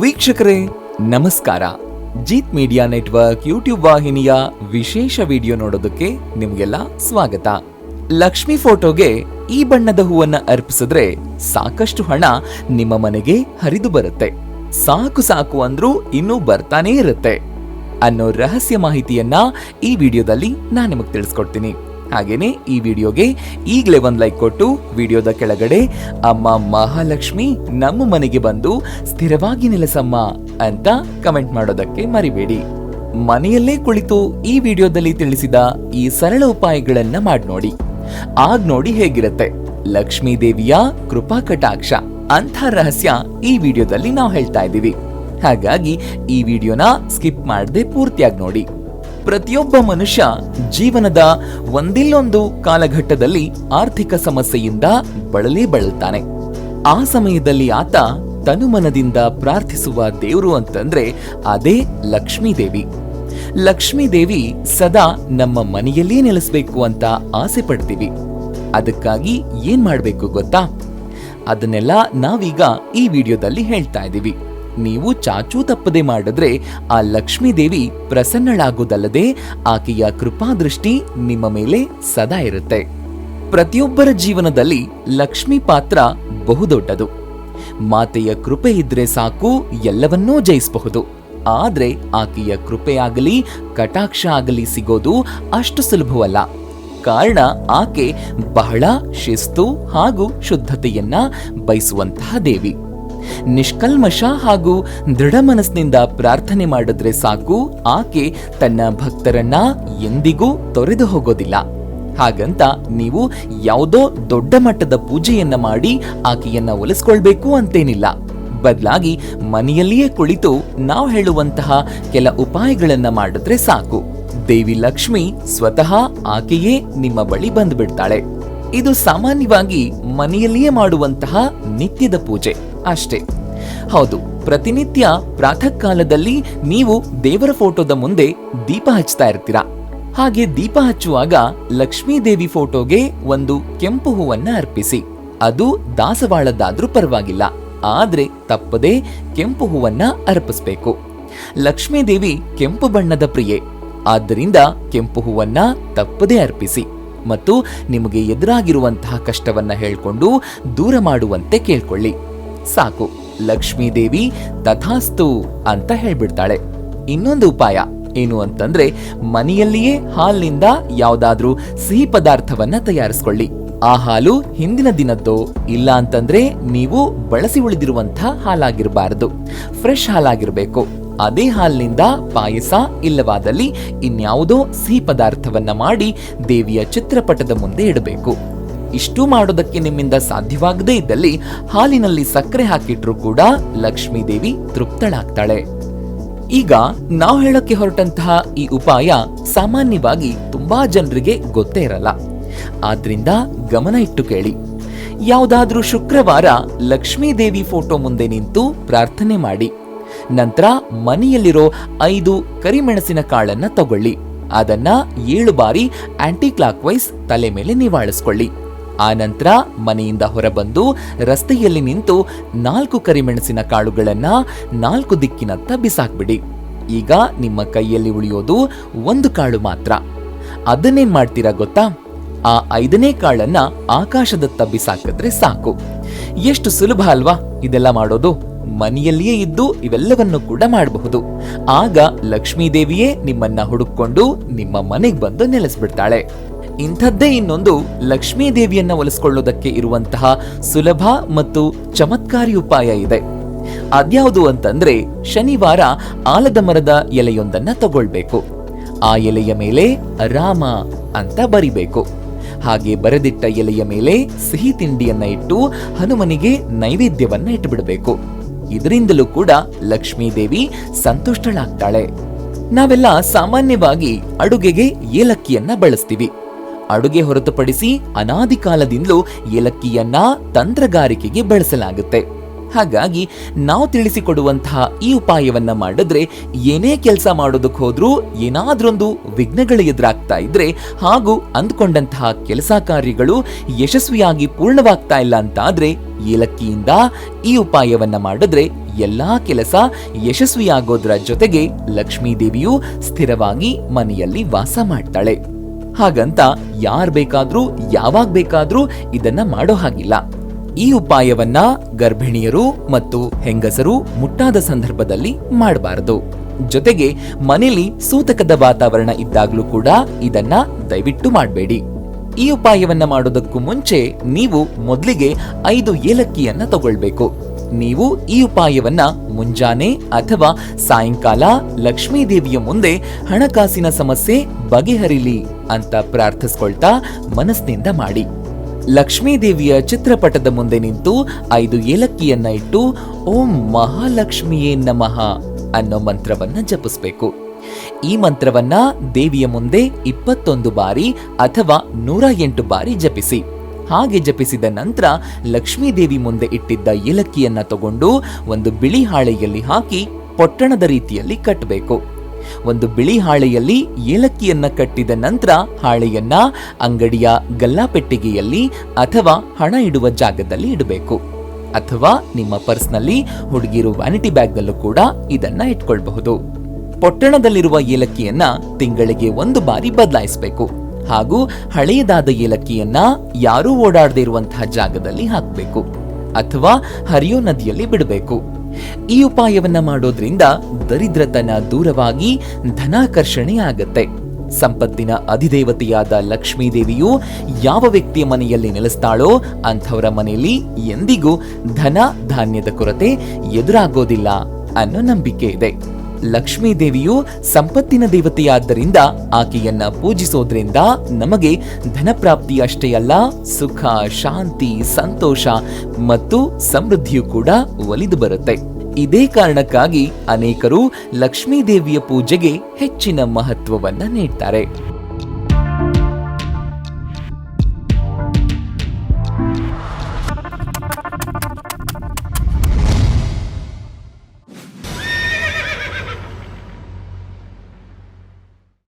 ವೀಕ್ಷಕರೇ, ನಮಸ್ಕಾರ. Jeet media network YouTube ವಾಹಿನಿಯ ವಿಶೇಷ ವಿಡಿಯೋ ನೋಡೋದಕ್ಕೆ ನಿಮ್ಗೆಲ್ಲ ಸ್ವಾಗತ. ಲಕ್ಷ್ಮಿ ಫೋಟೋಗೆ ಈ ಬಣ್ಣದ ಹೂವನ್ನ ಅರ್ಪಿಸಿದ್ರೆ ಸಾಕಷ್ಟು ಹಣ ನಿಮ್ಮ ಮನೆಗೆ ಹರಿದು ಬರುತ್ತೆ. ಸಾಕು ಸಾಕು ಅಂದ್ರೂ ಇನ್ನೂ ಬರ್ತಾನೇ ಇರುತ್ತೆ. ಅನ್ನೋ ರಹಸ್ಯ ಮಾಹಿತಿಯನ್ನ ಈ ವಿಡಿಯೋದಲ್ಲಿ ನಾನು ನಿಮಗೆ ತಿಳಿಸ್ಕೊಡ್ತೀನಿ. ಹಾಗೇನೆ ಈ ವಿಡಿಯೋಗೆ ಈಗಲೇ ಒಂದು ಲೈಕ್ ಕೊಟ್ಟು ವಿಡಿಯೋದ ಕೆಳಗಡೆ, ಅಮ್ಮ ಮಹಾಲಕ್ಷ್ಮಿ ನಮ್ಮ ಮನೆಗೆ ಬಂದು ಸ್ಥಿರವಾಗಿ ನೆಲೆಸಮ್ಮ ಅಂತ ಕಮೆಂಟ್ ಮಾಡೋದಕ್ಕೆ ಮರಿಬೇಡಿ. ಮನೆಯಲ್ಲೇ ಕುಳಿತು ಈ ವಿಡಿಯೋದಲ್ಲಿ ತಿಳಿಸಿದ ಈ ಸರಳ ಉಪಾಯಗಳನ್ನ ಮಾಡಿ ನೋಡಿ. ಆಗ ನೋಡಿ ಹೇಗಿರುತ್ತೆ. ಲಕ್ಷ್ಮೀ ದೇವಿಯ ಕೃಪಾ ಕಟಾಕ್ಷ ಅಂಥ ರಹಸ್ಯ ಈ ವಿಡಿಯೋದಲ್ಲಿ ನಾವು ಹೇಳ್ತಾ ಇದ್ದೀವಿ. ಹಾಗಾಗಿ ಈ ವಿಡಿಯೋನ ಸ್ಕಿಪ್ ಮಾಡದೆ ಪೂರ್ತಿಯಾಗಿ ನೋಡಿ. ಪ್ರತಿಯೊಬ್ಬ ಮನುಷ್ಯ ಜೀವನದ ಒಂದಿಲ್ಲೊಂದು ಕಾಲಘಟ್ಟದಲ್ಲಿ ಆರ್ಥಿಕ ಸಮಸ್ಯೆಯಿಂದ ಬಳಲೇ ಬಳಲ್ತಾನೆ. ಆ ಸಮಯದಲ್ಲಿ ಆತ ತನುಮನದಿಂದ ಪ್ರಾರ್ಥಿಸುವ ದೇವರು ಅಂತಂದ್ರೆ ಅದೇ ಲಕ್ಷ್ಮೀದೇವಿ. ಲಕ್ಷ್ಮೀದೇವಿ ಲಕ್ಷ್ಮೀ ದೇವಿ ಸದಾ ನಮ್ಮ ಮನೆಯಲ್ಲೇ ನೆಲೆಸಬೇಕು ಅಂತ ಆಸೆ ಪಡ್ತೀವಿ. ಅದಕ್ಕಾಗಿ ಏನ್ ಮಾಡಬೇಕು ಗೊತ್ತಾ? ಅದನ್ನೆಲ್ಲ ನಾವೀಗ ಈ ವಿಡಿಯೋದಲ್ಲಿ ಹೇಳ್ತಾ ಇದ್ದೀವಿ. ನೀವು ಚಾಚೂ ತಪ್ಪದೆ ಮಾಡಿದ್ರೆ ಆ ಲಕ್ಷ್ಮೀದೇವಿ ಪ್ರಸನ್ನಳಾಗೋದಲ್ಲದೆ ಆಕೆಯ ಕೃಪಾದೃಷ್ಟಿ ನಿಮ್ಮ ಮೇಲೆ ಸದಾ ಇರುತ್ತೆ. ಪ್ರತಿಯೊಬ್ಬರ ಜೀವನದಲ್ಲಿ ಲಕ್ಷ್ಮಿ ಪಾತ್ರ ಬಹುದೊಡ್ಡದು. ಮಾತೆಯ ಕೃಪೆ ಇದ್ರೆ ಸಾಕು, ಎಲ್ಲವನ್ನೂ ಜಯಿಸಬಹುದು. ಆದರೆ ಆಕೆಯ ಕೃಪೆಯಾಗಲಿ ಕಟಾಕ್ಷ ಆಗಲಿ ಸಿಗೋದು ಅಷ್ಟು ಸುಲಭವಲ್ಲ. ಕಾರಣ ಆಕೆ ಬಹಳ ಶಿಸ್ತು ಹಾಗೂ ಶುದ್ಧತೆಯನ್ನ ಬಯಸುವಂತಹ ದೇವಿ. ನಿಷ್ಕಲ್ಮಶ ಹಾಗೂ ದೃಢ ಮನಸ್ಸಿನಿಂದ ಪ್ರಾರ್ಥನೆ ಮಾಡಿದ್ರೆ ಸಾಕು. ಆಕೆ ತನ್ನ ಭಕ್ತರನ್ನ ಎಂದಿಗೂ ತೊರೆದು ಹೋಗೋದಿಲ್ಲ. ಹಾಗಂತ ನೀವು ಯಾವುದೋ ದೊಡ್ಡ ಮಟ್ಟದ ಪೂಜೆಯನ್ನ ಮಾಡಿ ಆಕೆಯನ್ನ ಒಲಿಸ್ಕೊಳ್ಬೇಕು ಅಂತೇನಿಲ್ಲ. ಬದಲಾಗಿ ಮನೆಯಲ್ಲಿಯೇ ಕುಳಿತು ನಾವು ಹೇಳುವಂತಹ ಕೆಲ ಉಪಾಯಗಳನ್ನ ಮಾಡಿದ್ರೆ ಸಾಕು. ದೇವಿ ಲಕ್ಷ್ಮಿ ಸ್ವತಃ ಆಕೆಯೇ ನಿಮ್ಮ ಬಳಿ ಬಂದ್ಬಿಡ್ತಾಳೆ. ಇದು ಸಾಮಾನ್ಯವಾಗಿ ಮನೆಯಲ್ಲಿಯೇ ಮಾಡುವಂತಹ ನಿತ್ಯದ ಪೂಜೆ. ಅಷ್ಟೇ. ಹೌದು, ಪ್ರತಿನಿತ್ಯ ಪ್ರಾತಃ ಕಾಲದಲ್ಲಿ ನೀವು ದೇವರ ಫೋಟೋದ ಮುಂದೆ ದೀಪ ಹಚ್ತಾ ಇರ್ತೀರಾ? ಹಾಗೆ ದೀಪ ಹಚ್ಚುವಾಗ ಲಕ್ಷ್ಮೀ ದೇವಿ ಫೋಟೋಗೆ ಒಂದು ಕೆಂಪು ಹೂವನ್ನ ಅರ್ಪಿಸಿ. ಅದು ದಾಸವಾಳದ್ದಾದ್ರೂ ಪರವಾಗಿಲ್ಲ, ಆದ್ರೆ ತಪ್ಪದೆ ಕೆಂಪು ಹೂವನ್ನ ಅರ್ಪಿಸ್ಬೇಕು. ಲಕ್ಷ್ಮೀ ದೇವಿ ಕೆಂಪು ಬಣ್ಣದ ಪ್ರಿಯೆ, ಆದ್ದರಿಂದ ಕೆಂಪು ಹೂವನ್ನ ತಪ್ಪದೇ ಅರ್ಪಿಸಿ ಮತ್ತು ನಿಮಗೆ ಎದುರಾಗಿರುವಂತಹ ಕಷ್ಟವನ್ನ ಹೇಳ್ಕೊಂಡು ದೂರ ಮಾಡುವಂತೆ ಕೇಳ್ಕೊಳ್ಳಿ. ಸಾಕು. ಲಕ್ಷ್ಮೀದೇವಿ ತಥಾಸ್ತು ಅಂತ ಹೇಳ್ಬಿಡ್ತಾಳೆ. ಇನ್ನೊಂದು ಉಪಾಯ ಏನು ಅಂತಂದ್ರೆ ಮನೆಯಲ್ಲಿಯೇ ಹಾಲಿನಿಂದ ಯಾವ್ದಾದ್ರೂ ಸಿಹಿ ಪದಾರ್ಥವನ್ನ ತಯಾರಿಸ್ಕೊಳ್ಳಿ. ಆ ಹಾಲು ಹಿಂದಿನ ದಿನದ್ದು ಇಲ್ಲ ಅಂತಂದ್ರೆ ನೀವು ಬಳಸಿ ಉಳಿದಿರುವಂತಹ ಹಾಲಾಗಿರಬಾರದು. ಫ್ರೆಶ್ ಹಾಲಾಗಿರಬೇಕು. ಅದೇ ಹಾಲಿನಿಂದ ಪಾಯಸ ಇಲ್ಲವಾದಲ್ಲಿ ಇನ್ಯಾವುದೋ ಸಿಹಿ ಪದಾರ್ಥವನ್ನ ಮಾಡಿ ದೇವಿಯ ಚಿತ್ರಪಟದ ಮುಂದೆ ಇಡಬೇಕು. ಇಷ್ಟು ಮಾಡೋದಕ್ಕೆ ನಿಮ್ಮಿಂದ ಸಾಧ್ಯವಾಗದೇ ಇದ್ದಲ್ಲಿ ಹಾಲಿನಲ್ಲಿ ಸಕ್ಕರೆ ಹಾಕಿಟ್ರು ಕೂಡ ಲಕ್ಷ್ಮೀ ದೇವಿ ತೃಪ್ತಳಾಗ್ತಾಳೆ. ಈಗ ನಾವು ಹೇಳಕ್ಕೆ ಹೊರಟಂತಹ ಈ ಉಪಾಯ ಸಾಮಾನ್ಯವಾಗಿ ತುಂಬಾ ಜನರಿಗೆ ಗೊತ್ತೇ ಇರಲ್ಲ. ಆದ್ರಿಂದ ಗಮನ ಇಟ್ಟು ಕೇಳಿ. ಯಾವುದಾದ್ರೂ ಶುಕ್ರವಾರ ಲಕ್ಷ್ಮೀ ದೇವಿ ಫೋಟೋ ಮುಂದೆ ನಿಂತು ಪ್ರಾರ್ಥನೆ ಮಾಡಿ. ನಂತರ ಮನೆಯಲ್ಲಿರೋ ಐದು ಕರಿಮೆಣಸಿನ ಕಾಳನ್ನ ತಗೊಳ್ಳಿ. ಅದನ್ನ ಏಳು ಬಾರಿ ಆಂಟಿ ಕ್ಲಾಕ್ ತಲೆ ಮೇಲೆ ನಿವಾಳಿಸ್ಕೊಳ್ಳಿ. ಆ ನಂತರ ಮನೆಯಿಂದ ಹೊರಬಂದು ರಸ್ತೆಯಲ್ಲಿ ನಿಂತು ನಾಲ್ಕು ಕರಿಮೆಣಸಿನ ಕಾಳುಗಳನ್ನ ನಾಲ್ಕು ದಿಕ್ಕಿನತ್ತ ಬಿಸಾಕ್ಬಿಡಿ. ಈಗ ನಿಮ್ಮ ಕೈಯಲ್ಲಿ ಉಳಿಯೋದು ಒಂದು ಕಾಳು ಮಾತ್ರ. ಅದನ್ನೇನ್ ಮಾಡ್ತೀರಾ ಗೊತ್ತಾ? ಆ ಐದನೇ ಕಾಳನ್ನ ಆಕಾಶದತ್ತ ಬಿಸಾಕಿದ್ರೆ ಸಾಕು. ಎಷ್ಟು ಸುಲಭ ಅಲ್ವಾ ಇದೆಲ್ಲ ಮಾಡೋದು? ಮನೆಯಲ್ಲಿಯೇ ಇದ್ದು ಇವೆಲ್ಲವನ್ನು ಕೂಡ ಮಾಡಬಹುದು. ಆಗ ಲಕ್ಷ್ಮೀದೇವಿಯೇ ನಿಮ್ಮನ್ನ ಹುಡುಕೊಂಡು ನಿಮ್ಮ ಮನೆಗೆ ಬಂದು ನೆಲೆಸ್ಬಿಡ್ತಾಳೆ. ಇಂಥದ್ದೇ ಇನ್ನೊಂದು ಲಕ್ಷ್ಮೀ ದೇವಿಯನ್ನ ಒಲಿಸ್ಕೊಳ್ಳೋದಕ್ಕೆ ಇರುವಂತಹ ಸುಲಭ ಮತ್ತು ಚಮತ್ಕಾರಿ ಉಪಾಯ ಇದೆ. ಅದ್ಯಾವುದು ಅಂತಂದ್ರೆ ಶನಿವಾರ ಆಲದ ಮರದ ಎಲೆಯೊಂದನ್ನ ತಗೊಳ್ಬೇಕು. ಆ ಎಲೆಯ ಮೇಲೆ ರಾಮ ಅಂತ ಬರಿಬೇಕು. ಹಾಗೆ ಬರೆದಿಟ್ಟ ಎಲೆಯ ಮೇಲೆ ಸಿಹಿ ತಿಂಡಿಯನ್ನ ಇಟ್ಟು ಹನುಮನಿಗೆ ನೈವೇದ್ಯವನ್ನ ಇಟ್ಟುಬಿಡಬೇಕು ಇದರಿಂದಲೂ ಕೂಡ ಲಕ್ಷ್ಮೀದೇವಿ ಸಂತುಷ್ಟಳಾಗ್ತಾಳೆ. ನಾವೆಲ್ಲ ಸಾಮಾನ್ಯವಾಗಿ ಅಡುಗೆಗೆ ಏಲಕ್ಕಿಯನ್ನ ಬಳಸ್ತೀವಿ. ಅಡುಗೆ ಹೊರತುಪಡಿಸಿ ಅನಾದಿ ಕಾಲದಿಂದಲೂ ಏಲಕ್ಕಿಯನ್ನ ತಂತ್ರಗಾರಿಕೆಗೆ ಬಳಸಲಾಗುತ್ತೆ. ಹಾಗಾಗಿ ನಾವು ತಿಳಿಸಿಕೊಡುವಂತಹ ಈ ಉಪಾಯವನ್ನ ಮಾಡಿದ್ರೆ ಏನೇ ಕೆಲಸ ಮಾಡೋದಕ್ಕೆ ಹೋದ್ರೂ ಏನಾದ್ರೊಂದು ವಿಘ್ನಗಳು ಎದುರಾಗ್ತಾ ಇದ್ರೆ ಹಾಗೂ ಅಂದ್ಕೊಂಡಂತಹ ಕೆಲಸ ಕಾರ್ಯಗಳು ಯಶಸ್ವಿಯಾಗಿ ಪೂರ್ಣವಾಗ್ತಾ ಇಲ್ಲ ಅಂತಾದ್ರೆ ಏಲಕ್ಕಿಯಿಂದ ಈ ಉಪಾಯವನ್ನ ಮಾಡಿದ್ರೆ ಎಲ್ಲಾ ಕೆಲಸ ಯಶಸ್ವಿಯಾಗೋದ್ರ ಜೊತೆಗೆ ಲಕ್ಷ್ಮೀದೇವಿಯು ಸ್ಥಿರವಾಗಿ ಮನೆಯಲ್ಲಿ ವಾಸ ಮಾಡ್ತಾಳೆ. ಹಾಗಂತ ಯಾರ್ ಬೇಕಾದ್ರೂ, ಯಾವಾಗ ಬೇಕಾದ್ರೂ ಇದನ್ನ ಮಾಡೋ ಹಾಗಿಲ್ಲ. ಈ ಉಪಾಯವನ್ನ ಗರ್ಭಿಣಿಯರು ಮತ್ತು ಹೆಂಗಸರು ಮುಟ್ಟಾದ ಸಂದರ್ಭದಲ್ಲಿ ಮಾಡಬಾರದು. ಜೊತೆಗೆ ಮನೆಯಲ್ಲಿ ಸೂತಕದ ವಾತಾವರಣ ಇದ್ದಾಗ್ಲೂ ಕೂಡ ಇದನ್ನ ದಯವಿಟ್ಟು ಮಾಡಬೇಡಿ. ಈ ಉಪಾಯವನ್ನ ಮಾಡೋದಕ್ಕೂ ಮುಂಚೆ ನೀವು ಮೊದಲಿಗೆ ಐದು ಏಲಕ್ಕಿಯನ್ನ ತಗೊಳ್ಬೇಕು. ನೀವು ಈ ಉಪಾಯವನ್ನ ಮುಂಜಾನೆ ಅಥವಾ ಸಾಯಂಕಾಲ ಲಕ್ಷ್ಮೀ ದೇವಿಯ ಮುಂದೆ ಹಣಕಾಸಿನ ಸಮಸ್ಯೆ ಬಗೆಹರಿಲಿ. ಅಂತ ಪ್ರಾರ್ಥಿಸ್ಕೊಳ್ತಾ ಮನಸ್ಸಿನಿಂದ ಮಾಡಿ. ಲಕ್ಷ್ಮೀದೇವಿಯ ಚಿತ್ರಪಟದ ಮುಂದೆ ನಿಂತು ಐದು ಏಲಕ್ಕಿಯನ್ನ ಇಟ್ಟು, ಓಂ ಮಹಾಲಕ್ಷ್ಮಿಯೇ ನಮಃ ಅನ್ನೋ ಮಂತ್ರವನ್ನ ಜಪಿಸಬೇಕು. ಈ ಮಂತ್ರವನ್ನ ದೇವಿಯ ಮುಂದೆ ಇಪ್ಪತ್ತೊಂದು ಬಾರಿ ಅಥವಾ ನೂರ ಎಂಟು ಬಾರಿ ಜಪಿಸಿ. ಹಾಗೆ ಜಪಿಸಿದ ನಂತರ ಲಕ್ಷ್ಮೀದೇವಿ ಮುಂದೆ ಇಟ್ಟಿದ್ದ ಏಲಕ್ಕಿಯನ್ನ ತಗೊಂಡು ಒಂದು ಬಿಳಿ ಹಾಳೆಯಲ್ಲಿ ಹಾಕಿ, ಪೊಟ್ಟಣದ ರೀತಿಯಲ್ಲಿ ಕಟ್ಟಬೇಕು ಒಂದು ಬಿಳಿ ಹಾಳೆಯಲ್ಲಿ ಏಲಕ್ಕಿಯನ್ನ ಕಟ್ಟಿದ ನಂತರ ಹಾಳೆಯನ್ನ ಅಂಗಡಿಯ ಗಲ್ಲಾಪೆಟ್ಟಿಗೆಯಲ್ಲಿ ಅಥವಾ ಹಣ ಇಡುವ ಜಾಗದಲ್ಲಿ ಇಡಬೇಕು. ಅಥವಾ ನಿಮ್ಮ ಪರ್ಸ್ನಲ್ಲಿ ಹುಡುಗಿರು ವ್ಯಾನಿಟಿ ಬ್ಯಾಗ್ನಲ್ಲೂ ಕೂಡ ಇದನ್ನ ಇಟ್ಕೊಳ್ಬಹುದು. ಪೊಟ್ಟಣದಲ್ಲಿರುವ ಏಲಕ್ಕಿಯನ್ನ ತಿಂಗಳಿಗೆ ಒಂದು ಬಾರಿ ಬದಲಾಯಿಸಬೇಕು. ಹಾಗೂ ಹಳೆಯದಾದ ಏಲಕ್ಕಿಯನ್ನ ಯಾರೂ ಓಡಾಡದೇ ಇರುವಂತಹ ಜಾಗದಲ್ಲಿ ಹಾಕಬೇಕು. ಅಥವಾ ಹರಿಯೋ ನದಿಯಲ್ಲಿ ಬಿಡಬೇಕು. ಈ ಉಪಾಯವನ್ನ ಮಾಡೋದ್ರಿಂದ ದರಿದ್ರತನ ದೂರವಾಗಿ ಧನಾಕರ್ಷಣೆ ಆಗತ್ತೆ. ಸಂಪತ್ತಿನ ಅಧಿದೇವತೆಯಾದ ಲಕ್ಷ್ಮೀದೇವಿಯು ಯಾವ ವ್ಯಕ್ತಿಯ ಮನೆಯಲ್ಲಿ ನೆಲೆಸ್ತಾಳೋ ಅಂಥವರ ಮನೆಯಲ್ಲಿ ಎಂದಿಗೂ ಧನ ಧಾನ್ಯದ ಕೊರತೆ ಎದುರಾಗೋದಿಲ್ಲ ಅನ್ನೋ ನಂಬಿಕೆ ಇದೆ. ಲಕ್ಷ್ಮೀ ದೇವಿಯು ಸಂಪತ್ತಿನ ದೇವತೆಯಾದ್ದರಿಂದ ಆಕೆಯನ್ನ ಪೂಜಿಸೋದ್ರಿಂದ ನಮಗೆ ಧನಪ್ರಾಪ್ತಿ ಅಷ್ಟೇ ಅಲ್ಲ, ಸುಖ, ಶಾಂತಿ, ಸಂತೋಷ ಮತ್ತು ಸಮೃದ್ಧಿಯು ಕೂಡ ಒಲಿದು ಬರುತ್ತೆ. ಇದೇ ಕಾರಣಕ್ಕಾಗಿ ಅನೇಕರು ಲಕ್ಷ್ಮೀ ದೇವಿಯ ಪೂಜೆಗೆ ಹೆಚ್ಚಿನ ಮಹತ್ವವನ್ನ ನೀಡ್ತಾರೆ.